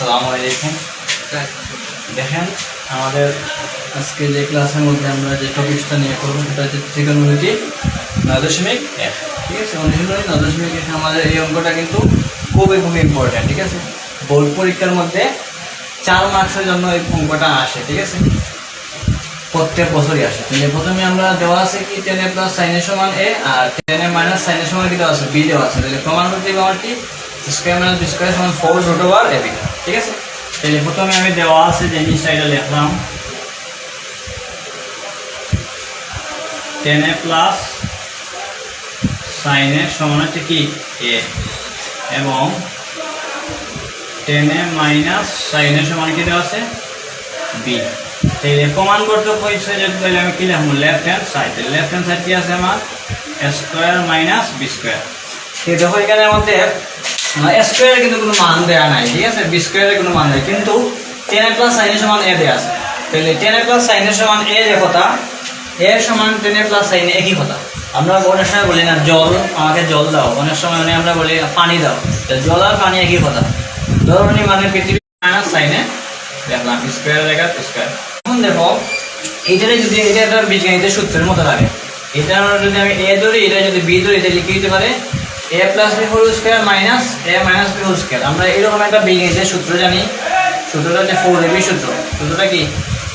আসসালামু আলাইকুম। দেখেন, আমাদের আজকে যে ক্লাসের মধ্যে আমরা যে টপিকসটা নিয়ে করব, সেটা হচ্ছে ত্রিকোণমিতি নয় দশমিক এক, ঠিক আছে? অনুশীলনী নয় দশমিক আমাদের এই অঙ্কটা কিন্তু খুবই খুবই ইম্পর্ট্যান্ট ঠিক আছে? বোর্ড পরীক্ষার মধ্যে চার মার্কসের জন্য এই অঙ্কটা আসে, ঠিক আছে? প্রত্যেক বছরই আসে। তাহলে প্রথমে আমরা দেওয়া আছে কি টেন এ প্লাস সাইনের সমান এ আর টেন এ মাইনাস সাইনের সমান কি দেওয়া আছে? বি দেওয়া আছে। তাহলে প্রমাণ করতে আমার কি? স্কোয়ার মাইনাস বি স্কোয়ার সমান ফোর রুট ওভার এ ঠিক আছে? তাহলে প্রথমে আমি দেওয়া আছে যে এটা লিখলাম। টেন এ প্লাস সাইনের সমান হচ্ছে কি? এ এবং টেন এ মাইনাস সাইনের সমান কি দেওয়া আছে? বি তাহলে প্রমাণ করতে হয়েছে যে তাহলে আমি কি লিখব? Left hand side left hand side কি আছে আমার? স্কোয়ার মাইনাস বি স্কোয়ার দেখো এখানের মধ্যে স্কোয়ারের কিন্তু কোনো মান দেওয়া নাই, ঠিক আছে? বি স্কোয়ারের কোনো মান নেই, কিন্তু টেন এ প্লাস সাইনের সমান এ দেওয়া আছে। তাহলে টেন এ প্লাস সাইনের সমান এ এর সমান টেন এ প্লাস সাইন একই কথা। আমরা অনেক সময় বলি, না, জল, আমাকে জল দাও। অনেক সময় মানে আমরা বলি, পানি দাও। জল আর পানি একই কথা। ধরুন মানে পৃথিবী সাইনে দেখলাম স্কোয়ার জায়গা স্কোয়ার এখন দেখো যদি এটা একটা বীজগণিতের সূত্রের মতো লাগে। এটা যদি আমি এ ধরি এটা যদি বি ধরি, তাহলে কি হতে পারে? A plus B whole square minus A minus B whole square আমরা এরকম একটা বীজগণিতের সূত্র জানি, সূত্রটা হচ্ছে ফোর এ বি সূত্র। সূত্রটা কি?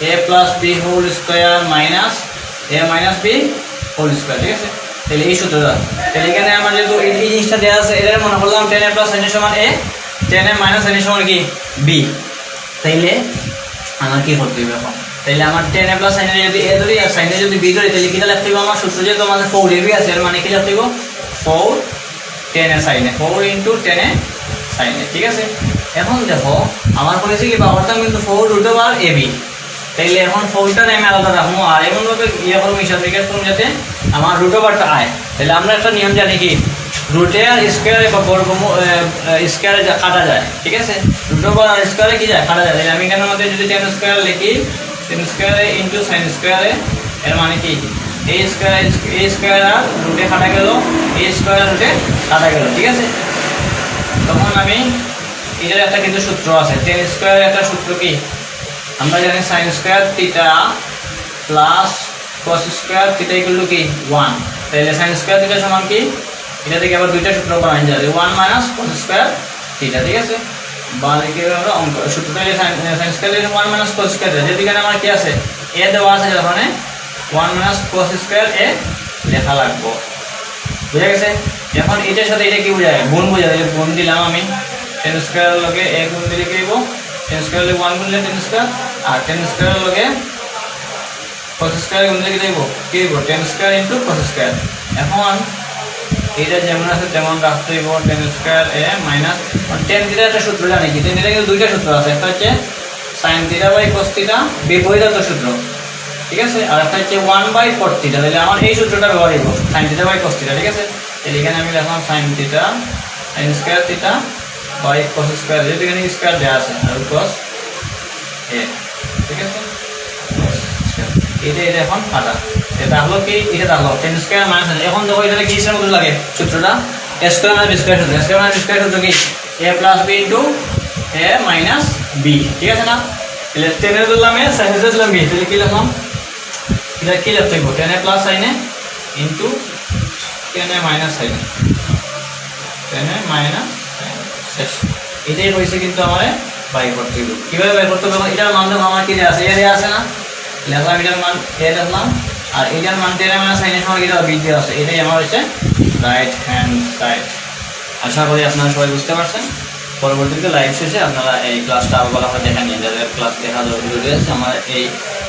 A plus B whole square minus A minus B whole square ঠিক আছে? তাহলে এই সূত্রটা। তাহলে এখানে আমার যেহেতু এই জিনিসটা দেওয়া আছে এটার মনে করলাম টেন এ প্লাস সাইনের সমান এ টেন এ মাইনাস সাইনের সমান কি? বি তাইলে আমার কি করতে হবে এখন? তাইলে আমার টেন এ প্লাস সাইনে যদি এ ধরি আর সাইনে যদি বি ধরি তাহলে কিটা লিখতে হবে আমার সূত্র? যেহেতু আমাদের ফোর এ আছে, এর মানে কি লিখতে হবে? ফোর টেন সাইনে ফোর ইন্টু টেন সাইনে ঠিক আছে? এখন দেখো, আমার করেছে কি পাওয়ারটা কিন্তু four root over A B তাইলে এখন ফোরটার আমি আলাদা রাখব, আর এমনভাবে ইয়ে করব হিসাব নিকাশ করব যাতে আমার রুট ওভারটা আয়। তাহলে আমরা একটা নিয়ম জানি কি রুটে আর স্কোয়ারে বা বর্গ স্কোয়ারে কাটা যায়, ঠিক আছে? রুট ওভার আর স্কোয়ারে কি যায়? কাটা যায়। তাহলে আমি এখানের মধ্যে যদি টেন স্কোয়ার লিখি টেন স্কোয়ারে ইন্টু সাইন স্কোয়ারে এর মানে কি? এই স্কোয়ার এই স্কোয়ার আর রুটে কাটা গেল এই স্কোয়ার রুটে কাটা গেল, ঠিক আছে? তখন আমি এটার একটা কিন্তু সূত্র আছে টেন স্কোয়ারের একটা সূত্র কি? আমরা জানি sine square theta plus cos square theta equal কি? ওয়ান তাহলে সাইন স্কোয়ার থিটা সমান কি? এটা থেকে আবার দুইটা সূত্র করা যাবে one minus cos square theta ঠিক আছে? বা এদিকে আমরা অঙ্ক সূত্রটা sine square one minus cos square যেদিকে আমার কি আছে? এ দেওয়া আছে যখন ওয়ান মাইনাস কস স্কোয়ার এ লেখা লাগবো। বুঝা গেছে? এখন এটার সাথে এটা কি বোঝায় গুণ বোঝায় তাহলে গুণ দিলাম আমি। টেন স্কোয়ার লগে এ গুণ দিলে কি দিব টেন স্কোয়ার লগে ওয়ান গুণ দিলে টেন স্কোয়ার আর টেন স্কোয়ার লগে কস স্কোয়ার গুণ দিলে কি দিব কি দিব tan square into cos square এখন এটা যেমন আছে, তেমন রাখতে হইব tan square A minus tan theta একটা সূত্র, জানি কি? টেন থিটা কিন্তু দুইটা সূত্র আছে। একটা হচ্ছে sine theta by cos theta বিপরীত সূত্র। ঠিক আছে? আর একটা হচ্ছে ওয়ান বাই ফোর তাহলে আমার এই সূত্রটা ব্যবহার করব। Sine theta by cos theta ঠিক আছে? তাহলে এখানে আমি লিখলাম sine theta sine square theta by cos square যেহেতু এখানে স্কোয়ার দেওয়া আছে, আর কস এ ঠিক আছে? এটা এটা এখন কাটা এটা হলো কি? এটা থাকল টেন স্কোয়ার মাইনাস এখন দেখো এটা কি হিসাবে মতো লাগে? সূত্রটা? এ স্কোয়ার মাইনাস স্কোয়ার সূত্র। স্কোয়ার মাইনাস স্কোয়ার সূত্র কি? A plus B into A minus B ঠিক আছে না? তাহলে টেনে ধরলাম এ সাইনে ধরলাম বি তাহলে কি লিখলাম? এটা কি লিখতে হবে টেন এ প্লাস সাইনে ইন্টু টেন এ মাইনাস সাইনে টেন এ মাইনাস এটাই হয়েছে কিন্তু আমার বাই করতে হবে কীভাবে বাই করতে হবে এটার মান দেখো, আমার কি আছে? এ দেওয়া আছে না? লিখলাম এটার মান, এ লিখলাম। আর এটার মান টেন এ মাইনাস সাইনের সময় এটা বি দেওয়া আছে। এটাই আমার হচ্ছে রাইট হ্যান্ড সাইড আশা করি আপনারা সবাই বুঝতে পারছেন। পরবর্তীতে লাইভ শেষে আপনারা এই ক্লাসটা আবার ভালো করে দেখে নিন। যাদের ক্লাস দেখা জরুরি আছে আমার এই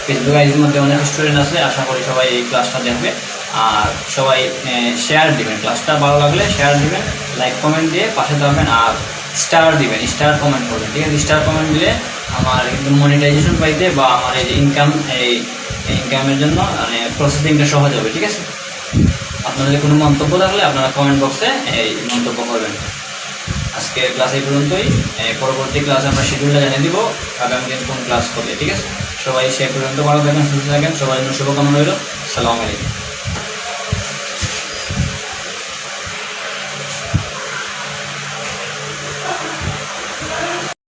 ফেসবুক আইডির মধ্যে অনেক স্টুডেন্ট আছে, আশা করি সবাই এই ক্লাসটা দেখবে। আর সবাই শেয়ার দিবেন। ক্লাসটা ভালো লাগলে শেয়ার দিবেন লাইক কমেন্ট দিয়ে পাশে থাকবেন আর স্টার দিবেন স্টার কমেন্ট করবেন, ঠিক আছে? স্টার কমেন্ট দিলে আমার কিন্তু মনিটাইজেশন পাইতে বা আমার এই ইনকাম এই ইনকামের জন্য মানে প্রসেসিংটা সহজ হবে, ঠিক আছে? আপনাদের কোনো মন্তব্য থাকলে আপনারা কমেন্ট বক্সে এই মন্তব্য করবেন। আজকে ক্লাস এই পর্যন্তই। পরবর্তী ক্লাস আমরা শিডিউলটা জানিয়ে দিব। আগামী দিন কোন ক্লাস করবে, ঠিক আছে? সবাই সে পর্যন্ত ভালো থাকেন, সুস্থ থাকেন। সবাই জন্য শুভকামনা রইল। সালাম আলাইকুম।